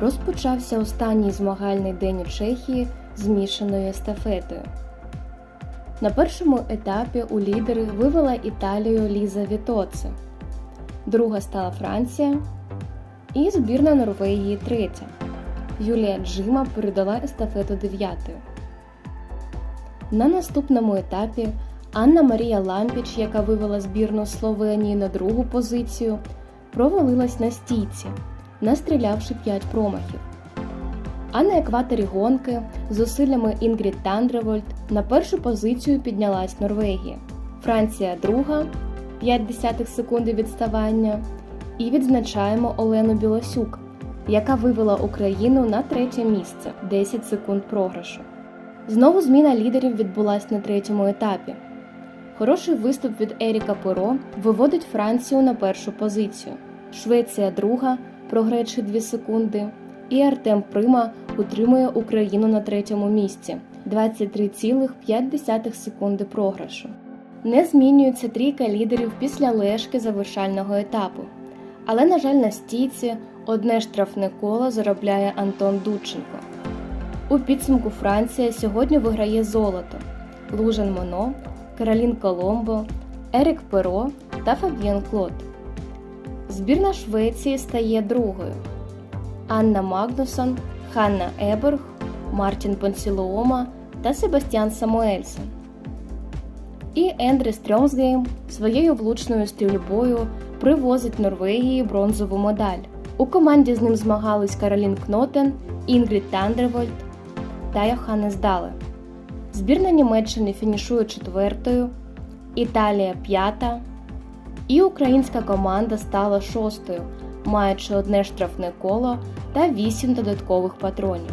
розпочався останній змагальний день у Чехії змішаною естафетою. На першому етапі у лідери вивела Італію Ліза Вітоце, друга стала Франція і збірна Норвегії третя. Юлія Джима передала естафету дев'ятою. На наступному етапі Анна Марія Лампіч, яка вивела збірну Словенії на другу позицію, провалилась на стійці, настрілявши 5 промахів. А на екваторі гонки з зусиллями Інгрід Тандревольд на першу позицію піднялась Норвегія. Франція друга 5 десятих секунди відставання. І відзначаємо Олену Білосюк, яка вивела Україну на третє місце 10 секунд програшу. Знову зміна лідерів відбулась на третьому етапі. Хороший виступ від Еріка Перо виводить Францію на першу позицію. Швеція друга, програючи 2 секунди. І Артем Прима утримує Україну на третьому місці 23,5 секунди програшу. Не змінюється трійка лідерів після лешки завершального етапу. Але, на жаль, на стійці одне штрафне коло заробляє Антон Дудченко. У підсумку Франція сьогодні виграє золото Лужан Моно, Каролін Коломбо, Ерік Перо та Фаб'єн Клод. Збірна Швеції стає другою. Анна Магнусон, Ханна Еберг, Мартін Понсілоома та Себастьян Самуельсен. І Ендрі Стрьомсгейм своєю влучною стрільбою привозить Норвегії бронзову медаль. У команді з ним змагались Каролін Кнотен, Інгрід Тандервольд та Йоханнес Дале. Збірна Німеччини фінішує четвертою, Італія п'ята, і українська команда стала шостою, маючи одне штрафне коло та вісім додаткових патронів.